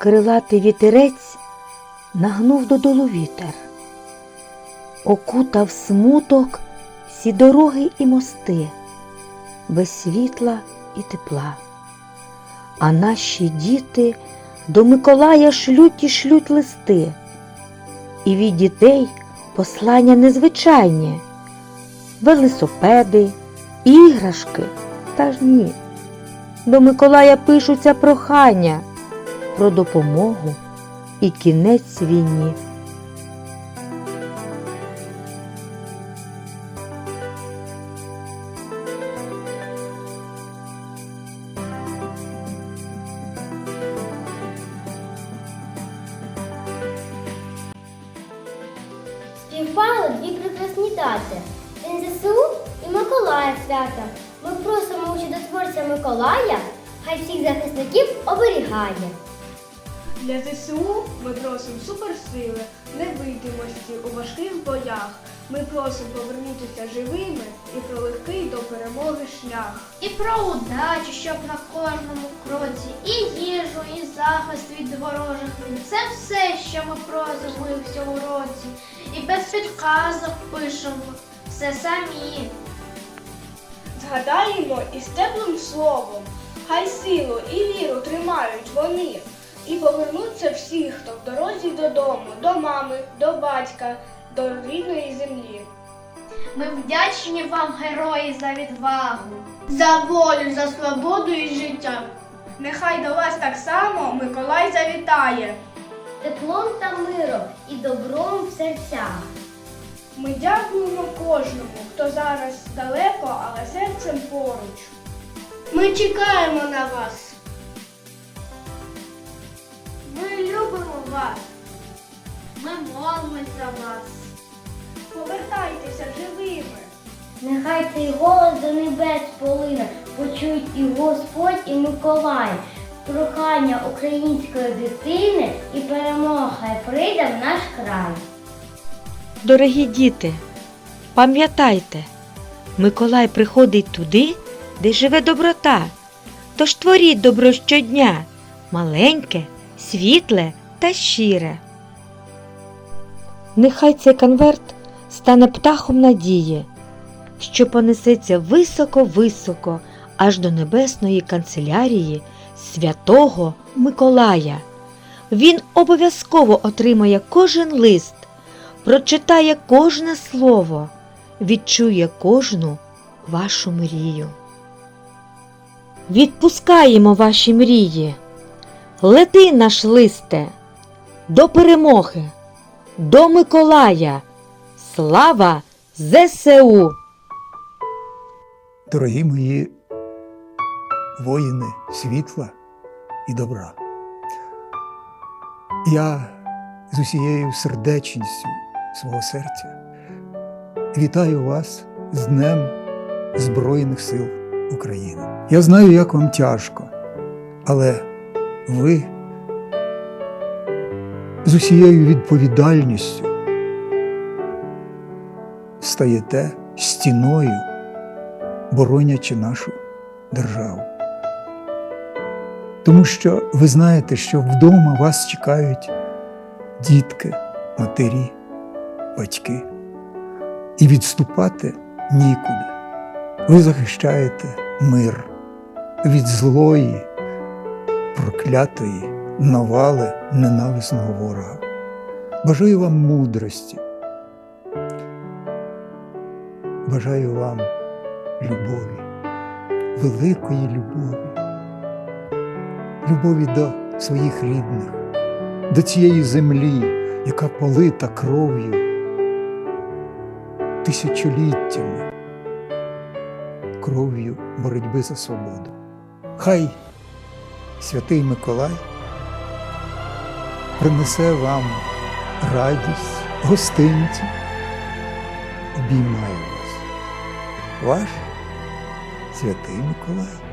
крилатий вітерець нагнув додолу вітер, окутав смуток всі дороги і мости, без світла і тепла. А наші діти до Миколая шлють і шлють листи, і від дітей послання незвичайні, велосипеди, іграшки, та ж ні. До Миколая пишуться прохання про допомогу і кінець війні. Співпали дві прекрасні дати. День ЗСУ і Миколая свята. Ми просимо у чудотворця Миколая, хай всіх захисників оберігає. Для ЗСУ ми просимо суперсили, невидимості у важких боях. Ми просимо повернутися живими і про легкий до перемоги шлях. І про удачу, щоб на кожному кроці, і їжу, і захист від ворожих мін. Це все, що ми просимо у всьому році. І без підказок пишемо все самі. Згадаємо із теплим словом, хай силу і віру тримають вони. І повернуться всі, хто в дорозі додому, до мами, до батька, до рідної землі. Ми вдячні вам, герої, за відвагу, за волю, за свободу і життя. Нехай до вас так само Миколай завітає. Теплом та миром і добром в серцях. Ми дякуємо кожному, хто зараз далеко, але серцем поруч. Ми чекаємо на вас. Ми любимо вас. Ми молимось за вас. Повертайтеся живими. Нехай цей голос до небес полине, почують і Господь, і Миколай. Прохання української дитини і перемога хай прийде в наш край. Дорогі діти, пам'ятайте, Миколай приходить туди, де живе доброта. Тож творіть добро щодня, маленьке, світле та щире. Нехай цей конверт стане птахом надії, що понесеться високо-високо аж до небесної канцелярії святого Миколая. Він обов'язково отримає кожен лист, прочитає кожне слово, відчує кожну вашу мрію. Відпускаємо ваші мрії. Лети наш листе до перемоги, до Миколая. Слава ЗСУ! Дорогі мої воїни світла і добра. Я з усією сердечністю свого серця вітаю вас з Днем Збройних сил України. Я знаю, як вам тяжко, але ви з усією відповідальністю стаєте стіною боронячи нашу державу. Тому що ви знаєте, що вдома вас чекають дітки, матері, батьки, і відступати нікуди. Ви захищаєте мир від злої, проклятої навали ненависного ворога. Бажаю вам мудрості. Бажаю вам любові, великої любові, любові до своїх рідних, до цієї землі, яка полита кров'ю тисячоліттями, кров'ю боротьби за свободу. Хай святий Миколай принесе вам радість, гостинці, обіймає вас. Ваш святий Миколай.